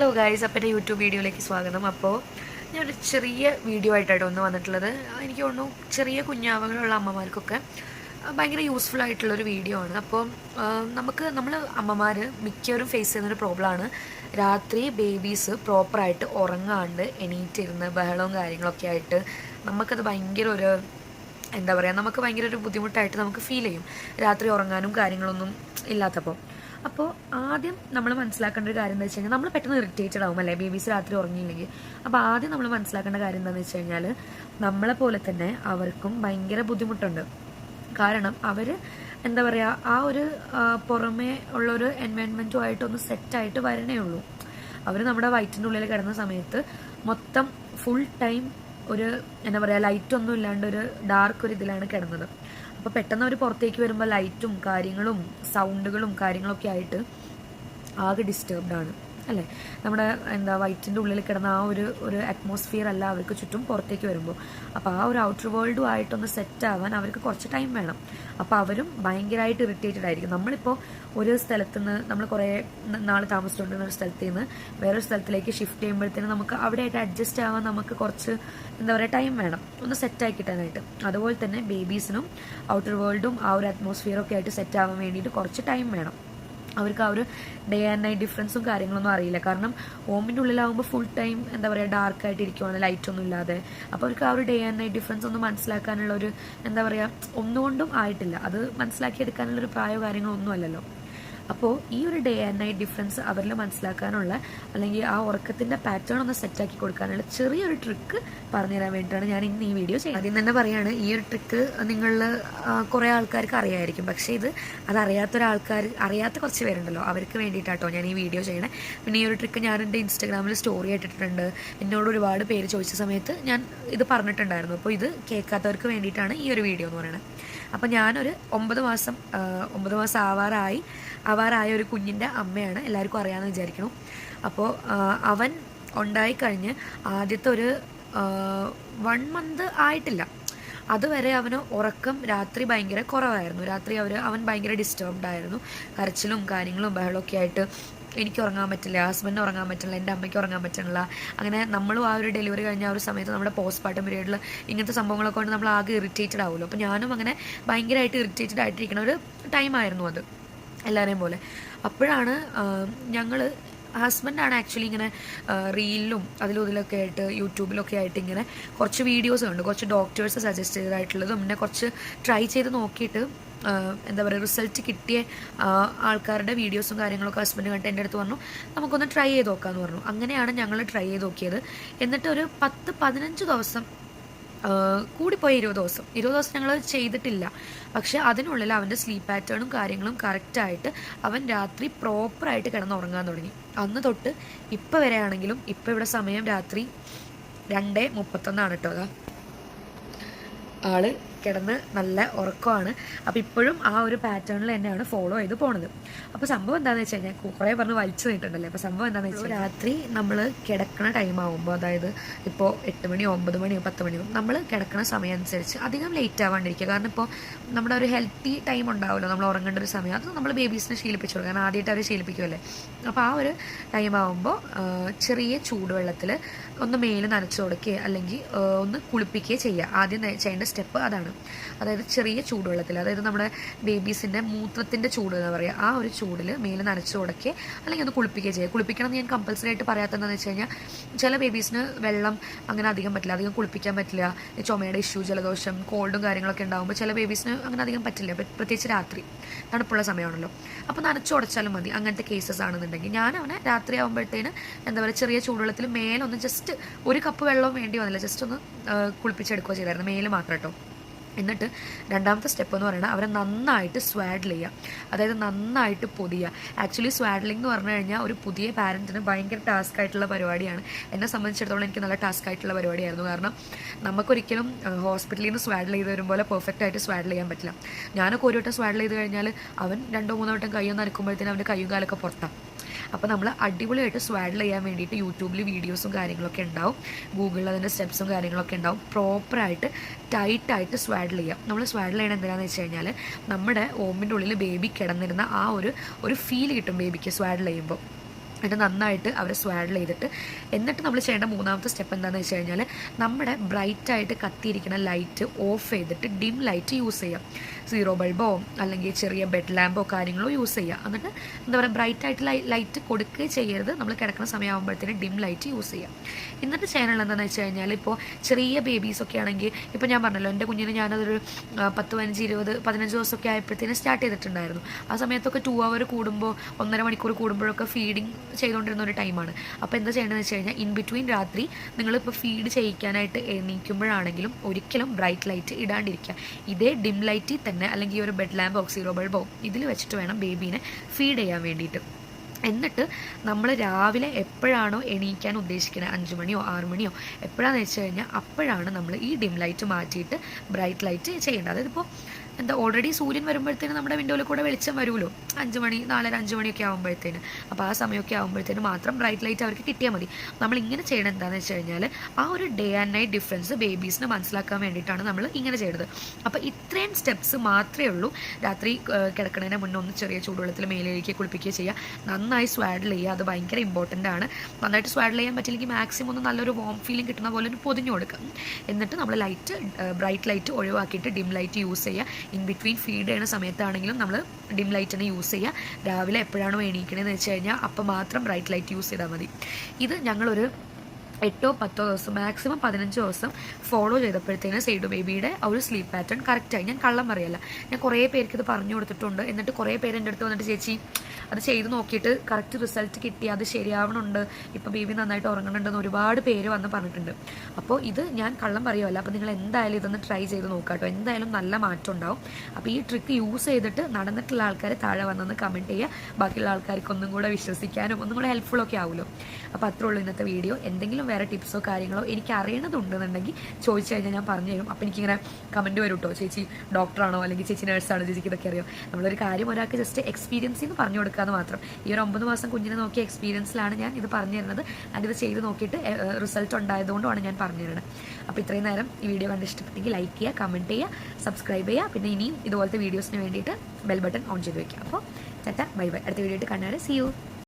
Hello guys അപ്പം എന്റെ YouTube വീഡിയോയിലേക്ക് സ്വാഗതം. അപ്പോൾ ഞാനൊരു ചെറിയ വീഡിയോ ആയിട്ടാണ് ഒന്ന് വന്നിട്ടുള്ളത്. എനിക്ക് തോന്നുന്നു ചെറിയ കുഞ്ഞാവകളുള്ള അമ്മമാർക്കൊക്കെ ഭയങ്കര യൂസ്ഫുൾ ആയിട്ടുള്ളൊരു വീഡിയോ ആണ്. അപ്പോൾ നമുക്ക് നമ്മൾ അമ്മമാർ മിക്കവരും ഫേസ് ചെയ്യുന്നൊരു പ്രോബ്ലമാണ് രാത്രി ബേബീസ് പ്രോപ്പറായിട്ട് ഉറങ്ങാണ്ട് എണീറ്റിരുന്ന് ബഹളവും കാര്യങ്ങളൊക്കെ ആയിട്ട് നമുക്കത് ഭയങ്കര ഒരു എന്താ പറയുക നമുക്ക് ഭയങ്കര ഒരു ബുദ്ധിമുട്ടായിട്ട് നമുക്ക് ഫീൽ ചെയ്യും. രാത്രി ഉറങ്ങാനും കാര്യങ്ങളൊന്നും ഇല്ലാത്തപ്പോൾ അപ്പോൾ ആദ്യം നമ്മൾ മനസ്സിലാക്കേണ്ട ഒരു കാര്യം എന്താ വെച്ച് കഴിഞ്ഞാൽ നമ്മൾ പെട്ടെന്ന് ഇറിറ്റേറ്റഡ് ആവും അല്ലേ? ബേബീസ് രാത്രി ഉറങ്ങിയില്ലെങ്കിൽ അപ്പോൾ ആദ്യം നമ്മൾ മനസ്സിലാക്കേണ്ട കാര്യം എന്താണെന്ന് വെച്ച് കഴിഞ്ഞാൽ നമ്മളെ പോലെ തന്നെ അവർക്കും ഭയങ്കര ബുദ്ധിമുട്ടുണ്ട്. കാരണം അവർ എന്താ പറയുക ആ ഒരു പുറമേ ഉള്ളൊരു എൻവയൺമെന്റുമായിട്ടൊന്ന് സെറ്റായിട്ട് വരണേ ഉള്ളൂ. അവർ നമ്മുടെ വയറ്റിന്റെ ഉള്ളിൽ കിടന്ന സമയത്ത് മൊത്തം ഫുൾ ടൈം ഒരു എന്താ പറയുക ലൈറ്റൊന്നും ഇല്ലാണ്ട് ഒരു ഡാർക്ക് ഒരു ഇതിലാണ് കിടന്നത്. അപ്പോൾ പെട്ടെന്ന് അവർ പുറത്തേക്ക് വരുമ്പോൾ ലൈറ്റും കാര്യങ്ങളും സൗണ്ടുകളും കാര്യങ്ങളൊക്കെ ആയിട്ട് ആകെ ഡിസ്റ്റർബ്ഡ് ആണ്. അല്ലേ? നമ്മുടെ എന്താ വൈറ്റിന്റെ ഉള്ളിൽ കിടന്ന ആ ഒരു ഒരു അറ്റ്മോസ്ഫിയർ അല്ല അവർക്ക് ചുറ്റും പുറത്തേക്ക് വരുമ്പോൾ. അപ്പോൾ ആ ഒരു ഔട്ടർ വേൾഡും ആയിട്ടൊന്ന് സെറ്റ് ആവാൻ അവർക്ക് കുറച്ച് ടൈം വേണം. അപ്പോൾ അവരും ഭയങ്കരമായിട്ട് ഇറിറ്റേറ്റഡ് ആയിരിക്കും. നമ്മളിപ്പോൾ ഒരു സ്ഥലത്ത് നിന്ന് നമ്മൾ കുറേ നാൾ താമസിച്ചുകൊണ്ടിരുന്ന ഒരു സ്ഥലത്ത് നിന്ന് വേറൊരു സ്ഥലത്തിലേക്ക് ഷിഫ്റ്റ് ചെയ്യുമ്പോഴത്തേനും നമുക്ക് അവിടെയായിട്ട് അഡ്ജസ്റ്റ് ആവാൻ നമുക്ക് കുറച്ച് എന്താ പറയുക ടൈം വേണം. ഒന്ന് സെറ്റായി കിട്ടാനായിട്ട് അതുപോലെ തന്നെ ബേബീസിനും ഔട്ടർ വേൾഡും ആ ഒരു അറ്റ്മോസ്ഫിയറൊക്കെ ആയിട്ട് സെറ്റ് ആവാൻ വേണ്ടിയിട്ട് കുറച്ച് ടൈം വേണം. അവർക്ക് ആ ഒരു ഡേ ആൻഡ് നൈറ്റ് ഡിഫറൻസും കാര്യങ്ങളൊന്നും അറിയില്ല. കാരണം ഹോമിന്റെ ഉള്ളിലാവുമ്പോൾ ഫുൾ ടൈം എന്താ പറയുക ഡാർക്ക് ആയിട്ട് ഇരിക്കുവാണ് ലൈറ്റ് ഒന്നും ഇല്ലാതെ. അപ്പോൾ അവർക്ക് ആ ഒരു ഡേ ആൻഡ് നൈറ്റ് ഡിഫറൻസ് ഒന്നും മനസ്സിലാക്കാനുള്ള ഒരു എന്താ പറയുക ഒന്നുകൊണ്ടും ആയിട്ടില്ല. അത് മനസ്സിലാക്കിയെടുക്കാനുള്ള ഒരു പ്രായോ കാര്യങ്ങളോ ഒന്നും അല്ലല്ലോ. അപ്പോൾ ഈ ഒരു ഡേ ആൻഡ് നൈറ്റ് ഡിഫറൻസ് അവരിൽ മനസ്സിലാക്കാനുള്ള അല്ലെങ്കിൽ ആ ഉറക്കത്തിന്റെ പാറ്റേൺ ഒന്ന് സെറ്റാക്കി കൊടുക്കാനുള്ള ചെറിയൊരു ട്രിക്ക് പറഞ്ഞുതരാൻ വേണ്ടിയിട്ടാണ് ഞാൻ ഇന്ന് ഈ വീഡിയോ ചെയ്യുന്നത്. ആദ്യം തന്നെ പറയാണ് ഈ ഒരു ട്രിക്ക് നിങ്ങളിൽ കുറേ ആൾക്കാർക്ക് അറിയായിരിക്കും. പക്ഷേ ഇത് അതറിയാത്ത ഒരാൾക്കാർ അറിയാത്ത കുറച്ച് പേരുണ്ടല്ലോ. അവർക്ക് വേണ്ടിയിട്ടാട്ടോ ഞാൻ ഈ വീഡിയോ ചെയ്യണേ. പിന്നെ ഈ ഒരു ട്രിക്ക് ഞാൻ എന്റെ ഇൻസ്റ്റാഗ്രാമിൽ സ്റ്റോറി ഇട്ടിട്ടുണ്ട്. എന്നോട് ഒരുപാട് പേര് ചോദിച്ച സമയത്ത് ഞാൻ ഇത് പറഞ്ഞിട്ടുണ്ടായിരുന്നു. അപ്പോൾ ഇത് കേൾക്കാത്തവർക്ക് വേണ്ടിയിട്ടാണ് ഈ ഒരു വീഡിയോ എന്ന് പറയുന്നത് അപ്പോൾ ഞാനൊരു ഒമ്പത് മാസം ഒമ്പത് മാസം ആവാറായി. ആവാറായ ഒരു കുഞ്ഞിന്റെ അമ്മയാണ് എല്ലാവർക്കും അറിയാമെന്ന് വിചാരിക്കണം അപ്പോൾ അവൻ ഉണ്ടായിക്കഴിഞ്ഞ് ആദ്യത്തെ ഒരു വൺ മന്ത് ആയിട്ടില്ല. അതുവരെ അവന് ഉറക്കം രാത്രി ഭയങ്കര കുറവായിരുന്നു. രാത്രി അവർ അവൻ ഭയങ്കര ഡിസ്റ്റർബ്ഡ് ആയിരുന്നു. കരച്ചിലും കാര്യങ്ങളും ബഹളമൊക്കെ ആയിട്ട് എനിക്ക് ഉറങ്ങാൻ പറ്റില്ല ഹസ്ബൻഡിന് ഉറങ്ങാൻ പറ്റില്ല എന്റെ അമ്മയ്ക്ക് ഉറങ്ങാൻ പറ്റില്ല അങ്ങനെ നമ്മളും ആ ഒരു ഡെലിവറി കഴിഞ്ഞ ആ ഒരു സമയത്ത് നമ്മുടെ പോസ്റ്റ് പാർട്ടം പീരീഡിൽ ഇങ്ങനത്തെ സംഭവങ്ങളൊക്കെ കൊണ്ട് നമ്മൾ ആകെ ഇറിറ്റേറ്റഡ് ആവുമല്ലോ. അപ്പോൾ ഞാനും അങ്ങനെ ഭയങ്കരമായിട്ട് ഇറിറ്റേറ്റഡ് ആയിട്ടിരിക്കുന്ന ഒരു ടൈമായിരുന്നു അത് എല്ലാവരെയും പോലെ. അപ്പോഴാണ് ഞങ്ങൾ ഹസ്ബൻഡാണ് ആക്ച്വലി ഇങ്ങനെ റീലിലും അതിലും ഇതിലൊക്കെ ആയിട്ട് യൂട്യൂബിലൊക്കെ ആയിട്ട് ഇങ്ങനെ കുറച്ച് വീഡിയോസ് ഉണ്ട് കുറച്ച് ഡോക്ടേഴ്സ് സജസ്റ്റ് ചെയ്തതായിട്ടുള്ളതും പിന്നെ കുറച്ച് ട്രൈ ചെയ്ത് നോക്കിയിട്ട് എന്താ പറയുക റിസൾട്ട് കിട്ടിയ ആൾക്കാരുടെ വീഡിയോസും കാര്യങ്ങളൊക്കെ ഹസ്ബൻഡ് കണ്ടിട്ട് എന്റെ അടുത്ത് പറഞ്ഞു നമുക്കൊന്ന് ട്രൈ ചെയ്ത് നോക്കാമെന്ന് പറഞ്ഞു. അങ്ങനെയാണ് ഞങ്ങൾ ട്രൈ ചെയ്ത് നോക്കിയത്. എന്നിട്ട് ഒരു പത്ത് പതിനഞ്ച് ദിവസം കൂടിപ്പോയി ഇരുപത് ദിവസം. ഇരുപത് ദിവസം ഞങ്ങൾ ചെയ്തിട്ടില്ല. പക്ഷെ അതിനുള്ളിൽ അവന്റെ സ്ലീപ്പ് പാറ്റേണും കാര്യങ്ങളും കറക്റ്റായിട്ട് അവൻ രാത്രി പ്രോപ്പറായിട്ട് കിടന്നുറങ്ങാൻ തുടങ്ങി. അന്ന് തൊട്ട് ഇപ്പം വരെ ആണെങ്കിലും ഇപ്പം ഇവിടെ സമയം രാത്രി രണ്ട് മുപ്പത്തൊന്നാണ് കേട്ടോ അതാ ആൾ കിടന്ന് നല്ല ഉറക്കമാണ്. അപ്പോൾ ഇപ്പോഴും ആ ഒരു പാറ്റേണിൽ തന്നെയാണ് ഫോളോ ചെയ്ത് പോണത്. അപ്പോൾ സംഭവം എന്താണെന്ന് വെച്ച് കഴിഞ്ഞാൽ കുറേ പറഞ്ഞ് വലിച്ചു നീട്ടുണ്ടല്ലേ? അപ്പോൾ സംഭവം എന്താണെന്ന് വെച്ചാൽ രാത്രി നമ്മൾ കിടക്കുന്ന ടൈം ആകുമ്പോൾ അതായത് ഇപ്പോൾ എട്ട് മണിയോ ഒമ്പത് മണിയോ പത്ത് മണിയോ നമ്മൾ കിടക്കുന്ന സമയം അനുസരിച്ച് അധികം ലേറ്റ് ആവാണ്ടിരിക്കുക. കാരണം ഇപ്പോൾ നമ്മുടെ ഒരു ഹെൽത്തി ടൈം ഉണ്ടാവുമല്ലോ നമ്മൾ ഉറങ്ങേണ്ട ഒരു സമയം. അത് നമ്മൾ ബേബീസിനെ ശീലിപ്പിച്ചു കൊടുക്കുക ആദ്യമായിട്ട് അവർ ശീലിപ്പിക്കുമല്ലേ അപ്പോൾ ആ ഒരു ടൈം ആകുമ്പോൾ ചെറിയ ചൂടുവെള്ളത്തിൽ ഒന്ന് മേൽ നനച്ചു കൊടുക്കുകയോ അല്ലെങ്കിൽ ഒന്ന് കുളിപ്പിക്കുകയോ ചെയ്യുക. ആദ്യം ചെയ്യേണ്ട സ്റ്റെപ്പ് അതാണ്. അതായത് ചെറിയ ചൂടുവെള്ളത്തിൽ അതായത് നമ്മുടെ ബേബീസിന്റെ മൂത്രത്തിന്റെ ചൂട് എന്ന് പറയുക ആ ഒരു ചൂടിൽ മേലെ നനച്ചു തുടക്കുക അല്ലെങ്കിൽ ഒന്ന് കുളിപ്പിക്കുക ചെയ്യുക കുളിപ്പിക്കണം എന്ന് ഞാൻ കമ്പൽസറി ആയിട്ട് പറയാത്തതെന്ന് വെച്ച് കഴിഞ്ഞാൽ ചില ബേബീസിന് വെള്ളം അങ്ങനെ അധികം പറ്റില്ല അധികം കുളിപ്പിക്കാൻ പറ്റില്ല ചുമയുടെ ഇഷ്യൂ ജലദോഷം കോൾഡും കാര്യങ്ങളൊക്കെ ഉണ്ടാകുമ്പോൾ ചില ബേബീസിന് അങ്ങനെ അധികം പറ്റില്ല പ്ര- പ്രത്യേകിച്ച് രാത്രി തണുപ്പുള്ള സമയമാണല്ലോ. അപ്പോൾ നനച്ചു ഉടച്ചാലും മതി അങ്ങനത്തെ കേസസ് ആണെന്നുണ്ടെങ്കിൽ. ഞാൻ അവനെ രാത്രി ആകുമ്പോഴത്തേന് എന്താ പറയുക ചെറിയ ചൂടുവെള്ളത്തിൽ മേലൊന്ന് ജസ്റ്റ് ഒരു കപ്പ് വെള്ളവും വേണ്ടി വന്നില്ല ജസ്റ്റ് ഒന്ന് കുളിപ്പിച്ചെടുക്കുകയോ ചെയ്തായിരുന്നു മേൽ മാത്രം കേട്ടോ എന്നിട്ട് രണ്ടാമത്തെ സ്റ്റെപ്പ് എന്ന് പറയുന്നത് അവരെ നന്നായിട്ട് സ്വാഡിൽ ചെയ്യുക അതായത് നന്നായിട്ട് പൊതിയുക ആക്ച്വലി സ്വാഡ്ലിംഗ് എന്ന് പറഞ്ഞു കഴിഞ്ഞാൽ ഒരു പുതിയ പാരന്റിന് ഭയങ്കര ടാസ്ക് ആയിട്ടുള്ള പരിപാടിയാണ്. എന്നെ സംബന്ധിച്ചിടത്തോളം എനിക്ക് നല്ല ടാസ്ക് ആയിട്ടുള്ള പരിപാടിയായിരുന്നു. കാരണം നമുക്കൊരിക്കലും ഹോസ്പിറ്റലിൽ നിന്ന് സ്വാഡിൽ ചെയ്ത് വരും പോലെ പെർഫെക്റ്റ് ആയിട്ട് സ്വാഡിൽ ചെയ്യാൻ പറ്റില്ല. ഞാനൊക്കെ ഒരു വട്ടം സ്വാഡിൽ ചെയ്ത് കഴിഞ്ഞാൽ അവൻ രണ്ടോ മൂന്നോ വട്ടം കൈയൊന്ന് നനക്കുമ്പോഴത്തേനും അവന്റെ കൈയും കാലൊക്കെ പുറത്താണ് അപ്പോൾ നമ്മൾ അടിപൊളിയായിട്ട് സ്വാഡിൽ ചെയ്യാൻ വേണ്ടിയിട്ട് യൂട്യൂബിൽ വീഡിയോസും കാര്യങ്ങളൊക്കെ ഉണ്ടാവും. ഗൂഗിളിൽ അതിന്റെ സ്റ്റെപ്സും കാര്യങ്ങളൊക്കെ ഉണ്ടാവും. പ്രോപ്പറായിട്ട് ടൈറ്റായിട്ട് സ്വാഡിൽ ചെയ്യാം. നമ്മൾ സ്വാഡിൽ ചെയ്യണം എന്തിനാന്ന് വെച്ച് കഴിഞ്ഞാൽ നമ്മുടെ ഓമിന്റെ ഉള്ളിൽ ബേബി കിടന്നിരുന്ന ആ ഒരു ഒരു ഫീൽ കിട്ടും ബേബിക്ക് സ്വാഡിൽ ചെയ്യുമ്പോൾ എന്നിട്ട് നന്നായിട്ട് അവരെ സ്വാഡിൽ ചെയ്തിട്ട് എന്നിട്ട് നമ്മൾ ചെയ്യേണ്ട മൂന്നാമത്തെ സ്റ്റെപ്പ് എന്താണെന്ന് വെച്ച് കഴിഞ്ഞാൽ നമ്മുടെ ബ്രൈറ്റായിട്ട് കത്തിയിരിക്കുന്ന ലൈറ്റ് ഓഫ് ചെയ്തിട്ട് ഡിം ലൈറ്റ് യൂസ് ചെയ്യാം. സീറോ ബൾബോ അല്ലെങ്കിൽ ചെറിയ ബെഡ് ലാമ്പോ കാര്യങ്ങളോ യൂസ് ചെയ്യുക എന്നിട്ട് എന്താ പറയുക ബ്രൈറ്റ് ആയിട്ട് ലൈറ്റ് കൊടുക്കുകയും ചെയ്യരുത്. നമ്മൾ കിടക്കുന്ന സമയമാകുമ്പോഴത്തേന് ഡിം ലൈറ്റ് യൂസ് ചെയ്യാം. ഇന്നത്തെ ചെയ്യാനുള്ള എന്താണെന്ന് വെച്ച് കഴിഞ്ഞാൽ ഇപ്പോൾ ചെറിയ ബേബീസൊക്കെ ആണെങ്കിൽ ഇപ്പോൾ ഞാൻ പറഞ്ഞല്ലോ എന്റെ കുഞ്ഞിന് ഞാനതൊരു പത്ത് പതിനഞ്ച് ഇരുപത് പതിനഞ്ച് ദിവസമൊക്കെ ആയപ്പോഴത്തേന് സ്റ്റാർട്ട് ചെയ്തിട്ടുണ്ടായിരുന്നു. ആ സമയത്തൊക്കെ ടു അവർ കൂടുമ്പോൾ ഒന്നര മണിക്കൂർ കൂടുമ്പോഴൊക്കെ ഫീഡിങ് ചെയ്തുകൊണ്ടിരുന്ന ഒരു ടൈമാണ് അപ്പോൾ എന്താ ചെയ്യേണ്ടതെന്ന് വെച്ച് കഴിഞ്ഞാൽ ഇൻ ബിറ്റ്വീൻ രാത്രി നിങ്ങളിപ്പോൾ ഫീഡ് ചെയ്യിക്കാനായിട്ട് എണീക്കുമ്പോഴാണെങ്കിലും ഒരിക്കലും ബ്രൈറ്റ് ലൈറ്റ് ഇടാണ്ടിരിക്കുക. ഇതേ ഡിം ലൈറ്റിൽ തന്നെ. അല്ലെങ്കിൽ ഈ ഒരു ബെഡ് ലാമ്പോ സീറോ ബൾബോ ഇതിൽ വെച്ചിട്ട് വേണം ബേബീനെ ഫീഡ് ചെയ്യാൻ വേണ്ടിയിട്ട്. എന്നിട്ട് നമ്മൾ രാവിലെ എപ്പോഴാണോ എണീക്കാൻ ഉദ്ദേശിക്കുന്നത് അഞ്ച് മണിയോ ആറ് മണിയോ? എപ്പോഴാണെന്ന് വെച്ച് കഴിഞ്ഞാൽ അപ്പോഴാണ് നമ്മൾ ഈ ഡിം ലൈറ്റ് മാറ്റിയിട്ട് ബ്രൈറ്റ് ലൈറ്റ് ചെയ്യേണ്ടത്. അതായത് ഇപ്പോൾ എന്താ ഓൾറെഡി സൂര്യൻ വരുമ്പോഴത്തേന് നമ്മുടെ വിൻഡോയിൽ കൂടെ വെളിച്ചം വരുമല്ലോ. അഞ്ച് മണി നാലര അഞ്ച് മണിയൊക്കെ ആകുമ്പോഴത്തേന് അപ്പോൾ ആ സമയമൊക്കെ ആകുമ്പോഴത്തേന് മാത്രം ബ്രൈറ്റ് ലൈറ്റ് അവർക്ക് കിട്ടിയാൽ മതി. നമ്മൾ ഇങ്ങനെ ചെയ്യണം എന്താണെന്ന് വെച്ച് കഴിഞ്ഞാൽ ആ ഒരു ഡേ ആൻഡ് നൈറ്റ് ഡിഫറൻസ് ബേബീസിന് മനസ്സിലാക്കാൻ വേണ്ടിയിട്ടാണ് നമ്മൾ ഇങ്ങനെ ചെയ്യുന്നത് അപ്പോൾ ഇത്രയും സ്റ്റെപ്സ് മാത്രമേ ഉള്ളൂ. രാത്രി കിടക്കുന്നതിന് മുന്നേ ഒന്ന് ചെറിയ ചൂടുവെള്ളത്തിൽ മേലേക്ക് കുളിപ്പിക്കുക ചെയ്യുക. നന്നായി സ്വാഡിൽ ചെയ്യുക. അത് ഭയങ്കര ഇമ്പോർട്ടന്റ് ആണ്. നന്നായിട്ട് സ്വാഡിൽ ചെയ്യാൻ പറ്റില്ലെങ്കിൽ മാക്സിമം ഒന്ന് നല്ലൊരു വോം ഫീലിംഗ് കിട്ടുന്ന പോലെ ഒരു പൊതിഞ്ഞു കൊടുക്കുക. എന്നിട്ട് നമ്മൾ ലൈറ്റ് ബ്രൈറ്റ് ലൈറ്റ് ഒഴിവാക്കിയിട്ട് ഡിം ലൈറ്റ് യൂസ് ചെയ്യുക. ഇൻ ബിറ്റ്വീൻ ഫീഡ് ചെയ്യുന്ന സമയത്താണെങ്കിലും നമ്മൾ ഡിം ലൈറ്റ് തന്നെ യൂസ് ചെയ്യുക. രാവിലെ എപ്പോഴാണോ എണീക്കണതെന്ന് വെച്ച് കഴിഞ്ഞാൽ അപ്പം മാത്രം ബ്രൈറ്റ് ലൈറ്റ് യൂസ് ചെയ്താൽ മതി. ഇത് ഞങ്ങളൊരു എട്ടോ പത്തോ ദിവസം മാക്സിമം പതിനഞ്ച് ദിവസം ഫോളോ ചെയ്തപ്പോഴത്തേനും സൈഡു ബേബിയുടെ ആ ഒരു സ്ലീപ്പ് പാറ്റേൺ കറക്റ്റായി ഞാൻ കള്ളം പറയല്ല. ഞാൻ കുറേ പേർക്ക് ഇത് പറഞ്ഞു കൊടുത്തിട്ടുണ്ട്. എന്നിട്ട് കുറേ പേര് എന്റെ അടുത്ത് വന്നിട്ട് ചേച്ചി അത് ചെയ്ത് നോക്കിയിട്ട് കറക്റ്റ് റിസൾട്ട് കിട്ടി. അത് ശരിയാവണുണ്ട്. ഇപ്പോൾ ബേബി നന്നായിട്ട് ഉറങ്ങണുണ്ടെന്ന് ഒരുപാട് പേര് വന്ന് പറഞ്ഞിട്ടുണ്ട്. അപ്പോൾ ഇത് ഞാൻ കള്ളം പറയുമല്ല അപ്പോൾ നിങ്ങൾ എന്തായാലും ഇതൊന്ന് ട്രൈ ചെയ്ത് നോക്കാട്ടോ എന്തായാലും നല്ല മാറ്റം ഉണ്ടാവും. അപ്പോൾ ഈ ട്രിക്ക് യൂസ് ചെയ്തിട്ട് നടന്നിട്ടുള്ള ആൾക്കാർ താഴെ വന്നൊന്ന് കമന്റ് ചെയ്യുക. ബാക്കിയുള്ള ആൾക്കാർക്ക് ഒന്നും കൂടെ വിശ്വസിക്കാനും ഒന്നും കൂടെ ഹെൽപ്ഫുൾ ഒക്കെ ആവുമല്ലോ. അപ്പോൾ അത്രേ ഉള്ളൂ ഇന്നത്തെ വീഡിയോ എന്തെങ്കിലും വേറെ ടിപ്സോ കാര്യങ്ങളോ എനിക്ക് അറിയണതുണ്ടെന്നുണ്ടെങ്കിൽ ചോദിച്ചു കഴിഞ്ഞാൽ ഞാൻ പറഞ്ഞു തരും. അപ്പോൾ എനിക്കിങ്ങനെ കമന്റ് വരും കേട്ടോ ചേച്ചി ഡോക്ടറാണോ അല്ലെങ്കിൽ ചേച്ചി നേഴ്സാണോ ചേച്ചിക്ക് ഇതൊക്കെ അറിയാം? നമ്മളൊരു കാര്യം ഒരാൾക്ക് ജസ്റ്റ് എക്സ്പീരിയൻസ് എന്ന് പറഞ്ഞു കൊടുക്കാമെന്ന് മാത്രം. ഈ ഒരു ഒമ്പത് മാസം കുഞ്ഞിനെ നോക്കിയ എക്സ്പീരിയൻസിലാണ് ഞാൻ ഇത് പറഞ്ഞു തരുന്നത്. അതിത് ചെയ്ത് നോക്കിയിട്ട് റിസൾട്ട് ഉണ്ടായതുകൊണ്ടാണ് ഞാൻ പറഞ്ഞു തരുന്നത്. അപ്പോൾ ഇത്രയും നേരം ഈ വീഡിയോ കണ്ട് ഇഷ്ടപ്പെട്ടെങ്കിൽ ലൈക്ക് ചെയ്യുക കമന്റ് ചെയ്യുക സബ്സ്ക്രൈബ് ചെയ്യുക. പിന്നെ ഇനിയും ഇതുപോലത്തെ വീഡിയോസിന് വേണ്ടിയിട്ട് ബെൽ ബട്ടൺ ഓൺ ചെയ്ത് വയ്ക്കുക അപ്പോൾ ചേട്ടാ ബൈ ബൈ അടുത്ത വീഡിയോ ആയിട്ട് കാണാറ് സി യു